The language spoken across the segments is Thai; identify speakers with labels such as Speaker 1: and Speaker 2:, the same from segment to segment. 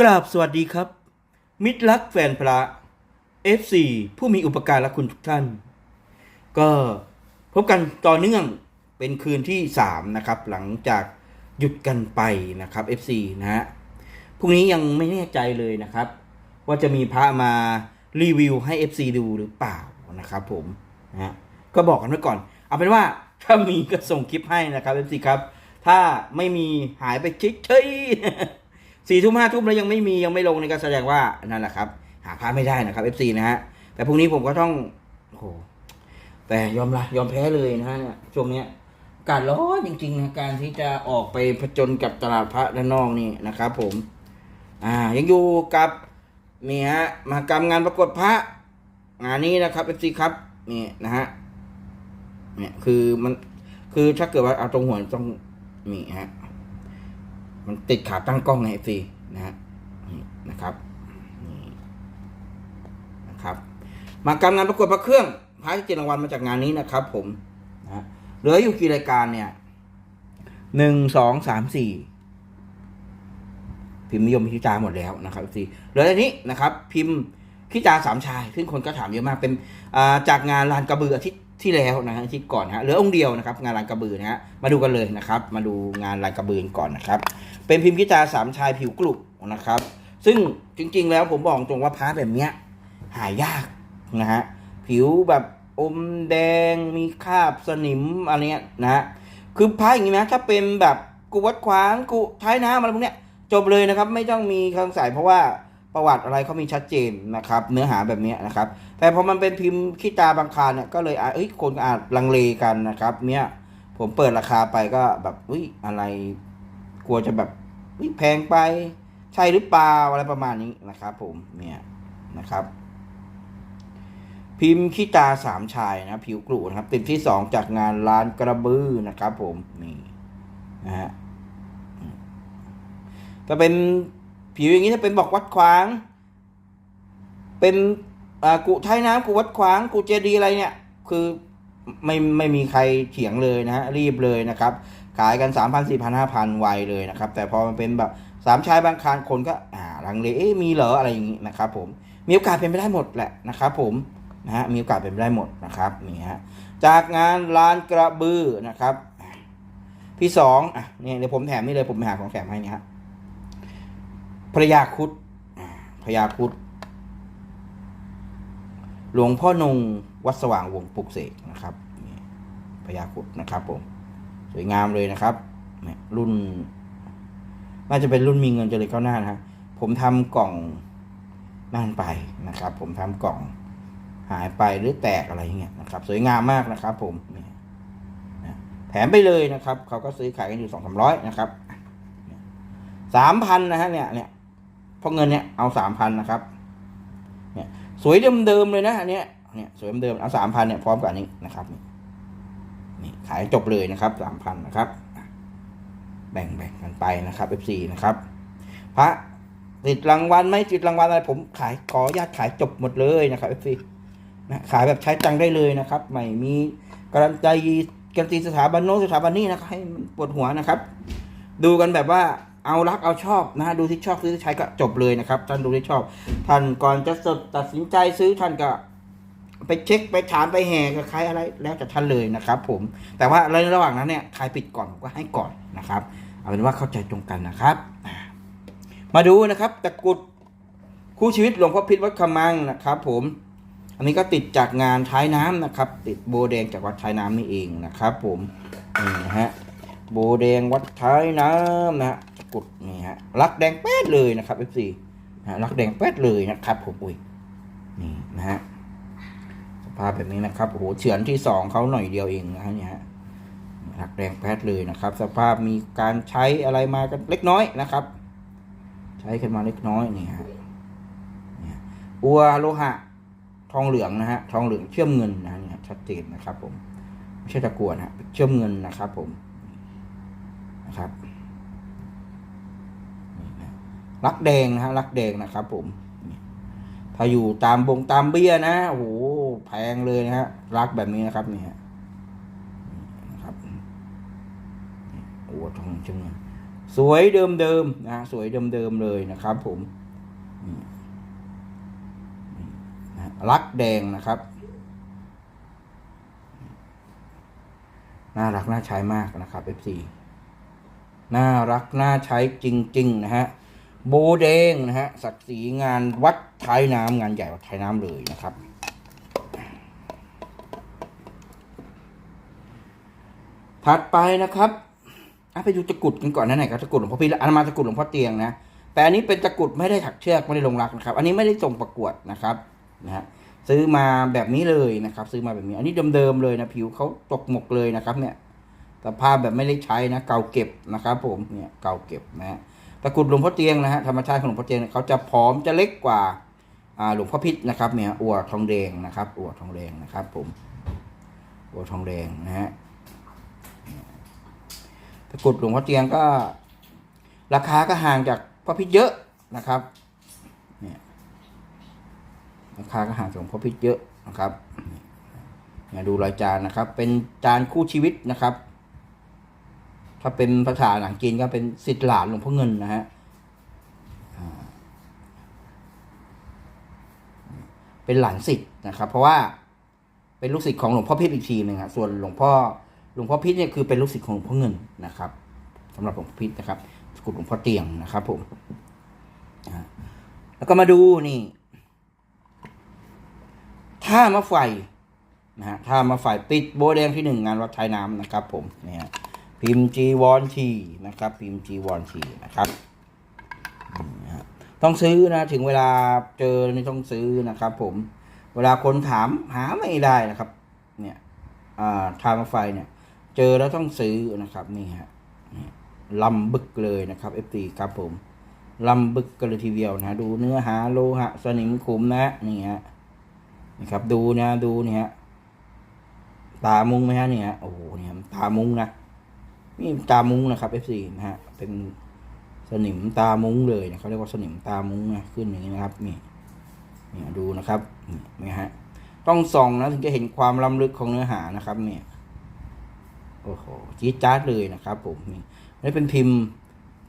Speaker 1: กราบสวัสดีครับ มิตรรักแฟนพระ FC ผู้มีอุปการะคุณทุกท่าน ก็พบกันต่อเนื่องเป็นคืนที่ 3 นะครับ หลังจากหยุดกันไปนะครับ FC นะฮะพรุ่งนี้ยังไม่แน่ใจเลยนะครับ ว่าจะมีพระมารีวิวให้ FC ดูหรือเปล่านะครับผมนะฮะก็บอกกันไว้ก่อน เอาเป็นว่าถ้ามีก็ส่งคลิปให้นะครับ FC ครับ ถ้าไม่มีหายไปเฉยๆ สี่ทุ่มห้าทุ่มแล้วยังไม่มียังไม่ลงนี่ก็แสดงว่านั่นแหละครับ หาพระไม่ได้นะครับ FC นะฮะแต่พรุ่งนี้ผมก็ต้องโอ้โหแต่ยอมละยอมแพ้เลยนะฮะเนี่ยช่วงเนี้ยกาศร้อนจริงๆนะการที่จะออกไปผจญกับตลาดพระด้านนอกนี่นะครับ ผม อ่า ยังอยู่กับนี่ฮะมากรรมงานประกวดพระ งานนี้นะครับ FC ครับนี่นะฮะเนี่ยคือมันคือถ้าเกิดว่าเอาตรงหัวต้องนี่ฮะ มันติดขาตั้งกล้องใน FC นะฮะนี่นะครับนี่นะครับ มากำงานประกวดพระเครื่องพระที่เจ็ดรางวัลมาจากงานนี้นะครับ ผมนะเหลืออยู่กี่รายการเนี่ยหนึ่งสองสามสี่พิมพ์นิยมพิจารหมดแล้วนะครับ FC เหลืออันนี้นะครับ พิมพ์พิจารสามชาย ซึ่งคนก็ถามเยอะมากเป็นอ่าจากงานลานกระเบืออาทิตย์ ที่แล้วนะฮะอาทิตย์ก่อนนะฮะเหลือองค์เดียวนะครับงานลานกระบือนะฮะมาดูกันเลยนะครับ มาดูงานลานกระบือก่อนนะครับ เป็นพิมพ์พิจารสามชายผิวกรุบนะครับ ซึ่งจริงๆแล้วผมบอกตรงว่าพาร์ทแบบเนี้ยหายากนะฮะผิวแบบอมแดงมีคราบสนิมอะไรเงี้ยนะฮะคือพาร์ทอย่างนี้นะถ้าเป็นแบบกุวัดขวางกุท้ายน้ำอะไรพวกเนี้ยจบเลยนะครับ ไม่ต้องมีคำใส่เพราะว่า ประวัติอะไรเขามีชัดเจนนะครับ เนื้อหาแบบนี้นะครับ แต่พอมันเป็นพิมพ์ขี้ตาบางคาเนี่ยก็เลยอะเอ้ยคนอาจลังเลกันนะครับ เนี่ยผมเปิดราคาไปก็แบบอุ้ยอะไร กลัวจะแบบอุ๊ยแพงไป ใช่หรือเปล่าอะไรประมาณนี้นะครับ ผมเนี่ยนะครับ พิมพ์ขี้ตาสามชายนะผิวกรุนะครับติดที่สองจากงานร้านกระบือนะครับ ผมนี่นะฮะถ้าเป็น ผิวอย่างนี้ถ้าเป็นบอกวัดขวาง เป็นอ่ากุท้ายน้ำกุวัดขวาง กุเจดีย์อะไรเนี่ย คือไม่ไม่มีใครเถียงเลยนะฮะรีบเลยนะครับ ขายกันสามพันสี่พันห้าพันไวเลยนะครับ แต่พอมันเป็นแบบสามชายบางคานคนก็อ่าลังเลเอ๊ะมีเหรออะไรอย่างนี้นะครับผมมีโอกาสเป็นไปได้หมดแหละนะครับผมนะฮะมีโอกาสเป็นไปได้หมดนะครับนี่ฮะจากงานลานกระบือนะครับ พี่สองอะเนี่ยเดี๋ยวผมแถมนี่เลยผมไปหาของแถมให้เนี่ยฮะ พระยาคุดพระยาคุดหลวงพ่อนงวัดสว่างวงปลุกเสกนะครับนี่พญาคุดนะครับผมสวยงามเลยนะครับเนี่ยรุ่นน่าจะเป็นรุ่นมีเงินเจริญก้าวหน้านะฮะผมทำกล่องนั่นไปนะครับ ผมทำกล่องหายไปหรือแตกอะไรเงี้ยนะครับ สวยงามมากนะครับ ผมแถมไปเลยนะครับ เขาก็ซื้อขายกันอยู่สองสามร้อยนะครับสามพันนะฮะเนี่ยเนี่ย เพราะเงินเนี่ยเอาสามพันนะครับ เนี่ยสวยเดิมๆเลยนะอันเนี้ยเนี่ยสวยเดิมๆเอาสามพันเนี่ยพร้อมกับนนี้นะครับนี่นี่ขายจบเลยนะครับสามพันนะครับ แบ่งแบ่งกันไปนะครับ F4 นะครับ พระติดรางวัลไหมติดรางวัลอะไรผมขายขอญาตขายจบหมดเลยนะครับ F4 นะขายแบบใช้ตังค์ได้เลยนะครับ ไม่มีการันตีการันตีสถาบันโน้สถาบันนี้นะครับให้มันปวดหัวนะครับ ดูกันแบบว่า เอารักเอาชอบนะฮะดูที่ชอบซื้อใช้ก็จบเลยนะครับ ท่านดูที่ชอบ ท่านก่อนจะสดตัดสินใจซื้อท่านก็ไปเช็คไปถามไปแห่กับใครอะไรแล้วแต่ท่านเลยนะครับ ผมแต่ว่าในระหว่างนั้นเนี่ยใครปิดก่อนก็ให้ก่อนนะครับ เอาเป็นว่าเข้าใจตรงกันนะครับ มาดูนะครับตะกรุดคู่ชีวิตหลวงพ่อพิษวัดขมังนะครับ ผม อันนี้ก็ติดจากงานท้ายน้ำนะครับ ติดโบแดงจากวัดท้ายน้ำนี่เองนะครับ ผมนี่นะฮะโบแดงวัดท้ายน้ำนะฮะ กดนี่ฮะรักแดงแป๊ดเลยนะครับ F4 นะรักแดงแป๊ดเลยนะครับผมอุ้ยนี่นะฮะสภาพแบบนี้นะครับโอ้โหเฉือนที่สองเขาหน่อยเดียวเองนะฮะเนี่ยฮะหักแดงแพทเลยนะครับ สภาพมีการใช้อะไรมากันเล็กน้อยนะครับ ใช้กันมาเล็กน้อยนี่ฮะนี่ยอัวโลหะ ทองเหลืองนะฮะทองเหลืองเชื่อมเงินนะเนี่ยชัดเจนนะครับ ผมไม่ใช่ตะกรวนะฮะเชื่อมเงินนะครับ ผมนะครับ รักแดงนะฮะรักแดงนะครับผม ถ้าอยู่ตามบงตามเบี้ยนะโอ้โหแพงเลยนะฮะรักแบบนี้นะครับนี่ฮะนี่นะครับโอ้ทองจังเลยสวยเดิมๆนะสวยเดิมๆเลยนะครับ ผมรักแดงนะครับน่ารักน่าใช้มากนะครับ FC น่ารักน่าใช้จริง ๆ นะฮะ บแดงนะฮะศักดิ์ศรีงานวัดท้ายน้ำงานใหญ่วัดท้ายน้ำเลยนะครับ ถัดไปนะครับอะไปดูตะกรุดกันก่อนนะไหนครับตะกรุดหลวงพ่อพี่อันมาตะกรุดหลวงพ่อเตียงนะแต่อันนี้เป็นตะกรุดไม่ได้ถักเชือกไม่ได้ลงรักนะครับ อันนี้ไม่ได้ส่งประกวดนะครับนะฮะซื้อมาแบบนี้เลยนะครับ ซื้อมาแบบนี้ อันนี้เดิมๆเลยนะผิวเขาตกหมกเลยนะครับ เนี่ยสภาพแบบไม่ได้ใช้นะ เก่าเก็บนะครับ ผมเนี่ยเก่าเก็บนะฮะ ตะกรุดหลวงพ่อเตียงนะฮะธรรมชาติของหลวงพ่อเตียงเขาจะผอมจะเล็กกว่าหลวงพ่อพิษนะครับเนี่ยอวดทองแดงนะครับอวดทองแดงนะครับ ผมอวดทองแดงนะฮะตะกรุดหลวงพ่อเตียงก็ ราคาก็ห่างจากพระพิษเยอะนะครับเนี่ยราคาก็ห่างจากหลวงพ่อพิษเยอะนะครับเนี่ยดูรายจานนะครับ เป็นจานคู่ชีวิตนะครับ ถ้าเป็นภาษาหลังจีนก็เป็นสิทธิหลานหลวงพ่อเงินนะฮะเป็นหลานสิทธิ์นะครับ เพราะว่าเป็นลูกศิษย์ของหลวงพ่อพิษอีกทีหนึ่งครับส่วนหลวงพ่อหลวงพ่อพิษเนี่ยคือเป็นลูกศิษย์ของหลวงพ่อเงินนะครับสำหรับหลวงพ่อพิษนะครับสกุลหลวงพ่อเตียงนะครับผมแล้วก็มาดูนี่ท่ามะไฟนะฮะท่ามะไฟปิดโบแดงที่หนึ่งงานวัดท้ายน้ำนะครับ ผมเนี่ย พิมพ์จีวอนทีนะครับ พิมพ์จีวอนทีนะครับอืมนะฮะต้องซื้อนะถึงเวลาเจอนี่ต้องซื้อนะครับ ผม เวลาคนถามหาไม่ได้นะครับ เนี่ยอ่าทางไฟเนี่ย เจอแล้วต้องซื้อนะครับนี่ฮะนี่ลำบึกเลยนะครับเอฟตีครับผมลำบึกกันเลยทีเดียวนะ ดูเนื้อหาโลหะ สนิมขุมนะนี่ฮะนี่ครับ ดูนะดูนี่ฮะตามุงไหมฮะเนี่ยโอ้โหเนี่ยตามุงนะ นี่ตามุ้งนะครับเอฟซีนะฮะเป็นสนิมตามุ้งเลยนะเขาเรียกว่าสนิมตามุ้งนะขึ้นอย่างนี้นะครับนี่นี่ดูนะครับนี่นี่ฮะต้องส่องนะถึงจะเห็นความล้ำลึกของเนื้อหานะครับ เนี่ยโอ้โหจี๊ดจ๊าดเลยนะครับ ผมนี่นี่เป็นพิมพ์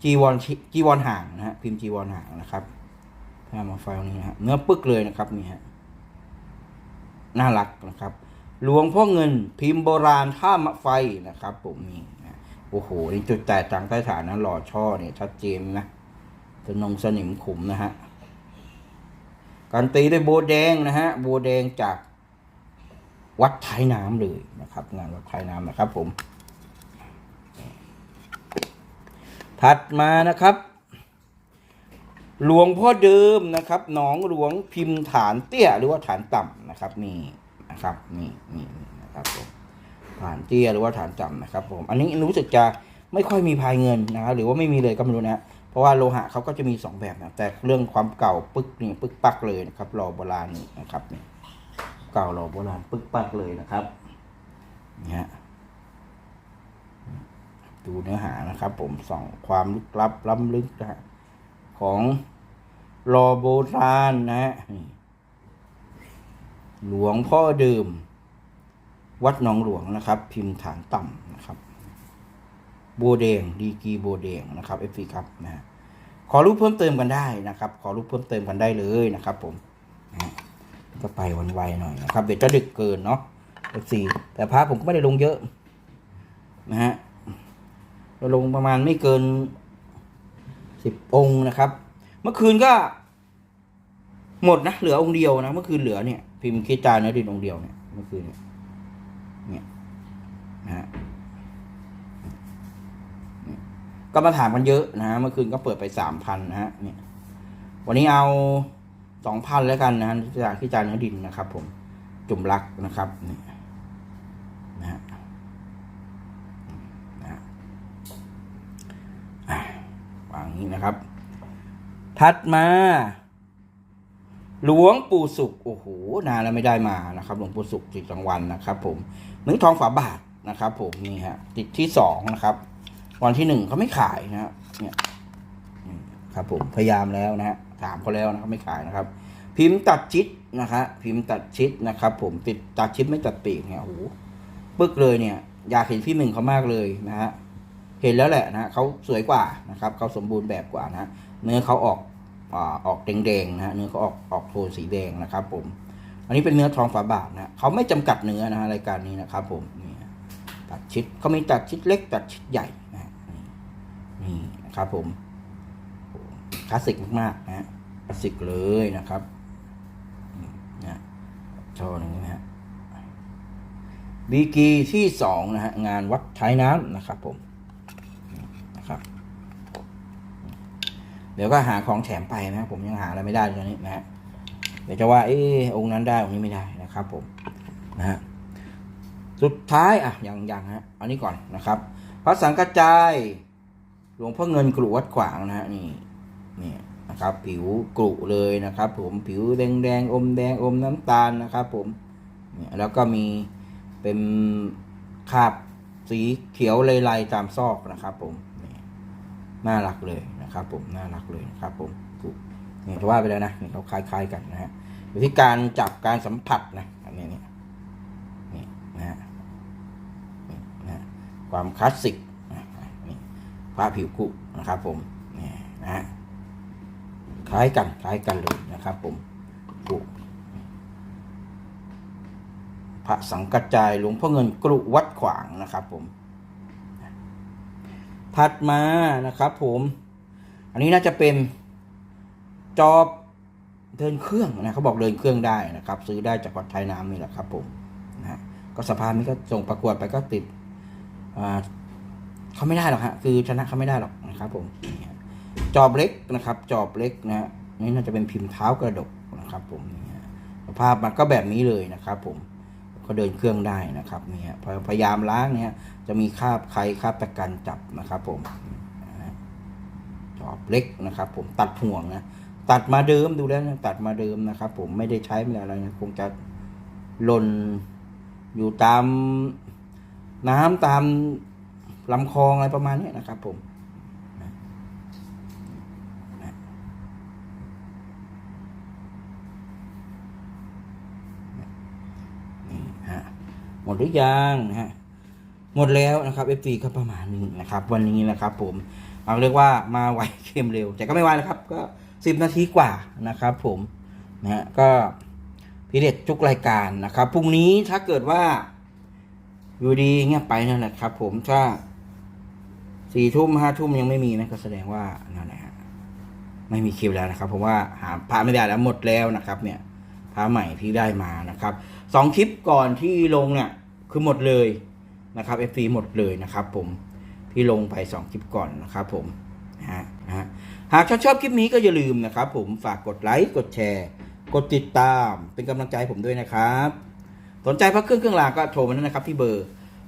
Speaker 1: จีวอนจีวอนห่างนะฮะพิมพ์จีวอนห่างนะครับถ้ามาไฟล์นี้นะฮะเนื้อปึกเลยนะครับนี่ฮะน่ารักนะครับ หลวงพ่อเงินพิมพ์โบราณท่ามะไฟนะครับ ผมนี่ โอ้โหนี่จุดแตกต่างใต้ฐานนะหล่อช่อเนี่ยชัดเจนนะสนงสนิมขุมนะฮะการตีด้วยโบแดงนะฮะโบแดงจากวัดท้ายน้ำเลยนะครับ งานวัดท้ายน้ำนะครับผม ถัดมานะครับ หลวงพ่อเดิมนะครับหนองหลวงพิมพ์ฐานเตี้ยหรือว่าฐานต่ำนะครับนี่นะครับนี่นี่นะครับผม ฐานเตี้ยหรือว่าฐานต่ำนะครับผมอันนี้รู้สึกจะไม่ค่อยมีพายเงินนะครับหรือว่าไม่มีเลยก็ไม่รู้นะเพราะว่าโลหะเขาก็จะมีสองแบบนะแต่เรื่องความเก่าปึกนี่ปึกปักเลยนะครับรอโบราณนี่นะครับนี่เก่ารอโบราณปึกปักเลยนะครับนี่ฮะดูเนื้อหานะครับผมส่องความลึกลับล้ำลึกนะฮะของรอโบราณนะฮะหลวงพ่อเดิม วัดหนองหลวงนะครับ พิมพ์ฐานต่ำนะครับ โบแดงดีกีโบแดงนะครับเอฟซีครับนะฮะขอรูปเพิ่มเติมกันได้นะครับ ขอรูปเพิ่มเติมกันได้เลยนะครับ ผมนะฮะก็ไปวันไวหน่อยนะครับเดี๋ยวจะดึกเกินเนาะเอฟซีแต่พระผมก็ไม่ได้ลงเยอะ นะฮะเราลงประมาณไม่เกินสิบองค์นะครับ เมื่อคืนก็หมดนะ เหลือองค์เดียวนะ เมื่อคืนเหลือเนี่ย พิมพ์คิดจาเนื้อดินองค์เดียวเนี่ยเมื่อคืนเนี่ย นะฮะก็มาถามกันเยอะนะฮะเมื่อคืนก็เปิดไปสามพันนะฮะเนี่ยวันนี้เอาสองพันแล้วกันนะฮะจากที่จานเนื้อดินนะครับ ผมจุ่มรักนะครับนี่นะฮะนะฮะวางนี้นะครับถัดมา หลวงปู่สุขโอ้โหนานแล้วไม่ได้มานะครับ หลวงปู่สุขติดรางวัลนะครับ ผมเหมือนทองฝาบาท นะครับผมนี่ฮะติดที่สองนะครับ วันที่หนึ่งเขาไม่ขายนะฮะเนี่ยครับผมพยายามแล้วนะฮะถามเขาแล้วนะครับไม่ขายนะครับ พิมพ์ตัดชิดนะครับพิมพ์ตัดชิดนะครับ ผมติดตัดชิดไม่ตัดปีกเนี่ยโอ้โหปึ๊กเลยเนี่ย อยากเห็นพี่หนึ่งเขามากเลยนะฮะเห็นแล้วแหละนะเขาสวยกว่านะครับเขาสมบูรณ์แบบกว่านะเนื้อเขาออกออกแดงๆนะฮะเนื้อเขาออกออกโทนสีแดงนะครับ ผม อันนี้เป็นเนื้อทองฝาบาทนะเขาไม่จำกัดเนื้อนะฮะรายการนี้นะครับ ผมนี่ ตัดชิดเขามีตัดชิดเล็ก ตัดชิดใหญ่นะฮะนี่นะครับผมคลาสสิกมากๆนะฮะคลาสสิกเลยนะครับนี่นะโชว์หนึ่งนะฮะบีกีที่สองนะฮะงานวัดท้ายน้ำนะครับผมนะครับ เดี๋ยวก็หาของแถมไปนะผมยังหาอะไรไม่ได้ตอนนี้นะฮะเดี๋ยวจะว่าเออองค์นั้นได้องค์นี้ไม่ได้นะครับผมนะฮะ สุดท้ายอะยังยังฮะอันนี้ก่อนนะครับ พระสังกัจจายหลวงพ่อเงินกรุวัดขวางนะฮะนี่นี่นะครับ ผิวกรุเลยนะครับ ผมผิวแดงแดงอมแดงอมน้ำตาลนะครับ ผมเนี่ยแล้วก็มีเป็นคราบสีเขียวลายๆตามซอกนะครับ ผมนี่น่ารักเลยนะครับ ผมน่ารักเลยนะครับ ผมกรุเนี่ยจะว่าไปแล้วนะนี่เขาคล้ายๆกันนะฮะอยู่ที่การจับการสัมผัสนะอันนี้เนี่ยนี่นะฮะนี่นะฮะ ความคลาสสิกนะนี่ผ้าผิวกุนะครับผมนี่นะคล้ายกันคล้ายกันเลยนะครับผมกุพระสังกัจจายหลวงพ่อเงินกรุวัดขวางนะครับผม ถัดมานะครับผม อันนี้น่าจะเป็นจอบเดินเครื่องนะเขาบอกเดินเครื่องได้นะครับ ซื้อได้จากวัดไทยน้ำนี่แหละครับผมนะก็สภาพนี้ก็ส่งประกวดไปก็ติด เขาไม่ได้หรอกฮะคือชนะเขาไม่ได้หรอกนะครับผมจอบเล็กนะครับ จอบเล็กนะฮะนี่น่าจะเป็นพิมพ์เท้ากระดกนะครับผมนี่ฮะสภาพมันก็แบบนี้เลยนะครับ ผมก็เดินเครื่องได้นะครับนี่ฮะพยพยายามล้างเนี่ยจะมีคราบใครคราบตะกันจับนะครับ ผมจอบเล็กนะครับ ผมตัดห่วงนะตัดมาเดิมดูแล้วนะตัดมาเดิมนะครับ ผมไม่ได้ใช้ไม่อะไรนะคงจะหล่นอยู่ตาม น้ำตามลำคลองอะไรประมาณนี้นะครับ ผมหมดหรือยังนะฮะหมดแล้วนะครับ f อก็ประมาณนี้นะครับ วันนี้นะครับผมเอาเรียกว่ามาไวเข้มเร็ว แต่ก็ไม่ไวนะครับ ก็สิบนาทีกว่านะครับ ผมนะฮะก็พิเรศทุกรายการนะครับพรุ่งนี้ถ้าเกิดว่า อยู่ดีเงี้ยไปนั่นแหละครับ ผมถ้าสี่ทุ่มห้าทุ่มยังไม่มีนะก็แสดงว่านั่นแหละฮะไม่มีคิวแล้วนะครับผมว่าหาพระไม่ได้แล้วหมดแล้วนะครับ เนี่ยพระใหม่ที่ได้มานะครับสองคลิปก่อนที่ลงเนี่ยคือหมดเลยนะครับ FC หมดเลยนะครับ ผมที่ลงไปสองคลิปก่อนนะครับ ผมนะฮะฮะหากชอบชอบคลิปนี้ก็อย่าลืมนะครับ ผมฝากกดไลค์กดแชร์ กดติดตามเป็นกำลังใจผมด้วยนะครับ สนใจพระเครื่องเครื่องรางก็โทรมาได้นะครับที่เบอร์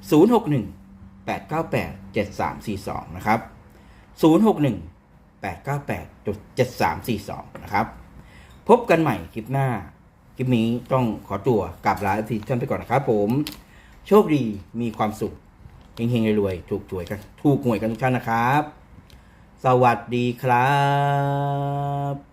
Speaker 1: 061 898 7342 นะครับ 061 898 7342 นะครับ พบกันใหม่คลิปหน้า คลิปนี้ต้องขอตัวกลับลาทีท่านไปก่อนนะครับผม โชคดีมีความสุขเฮงๆรวยๆถูกหวยกันถูกหวยกันทุกท่านนะครับ สวัสดีครับ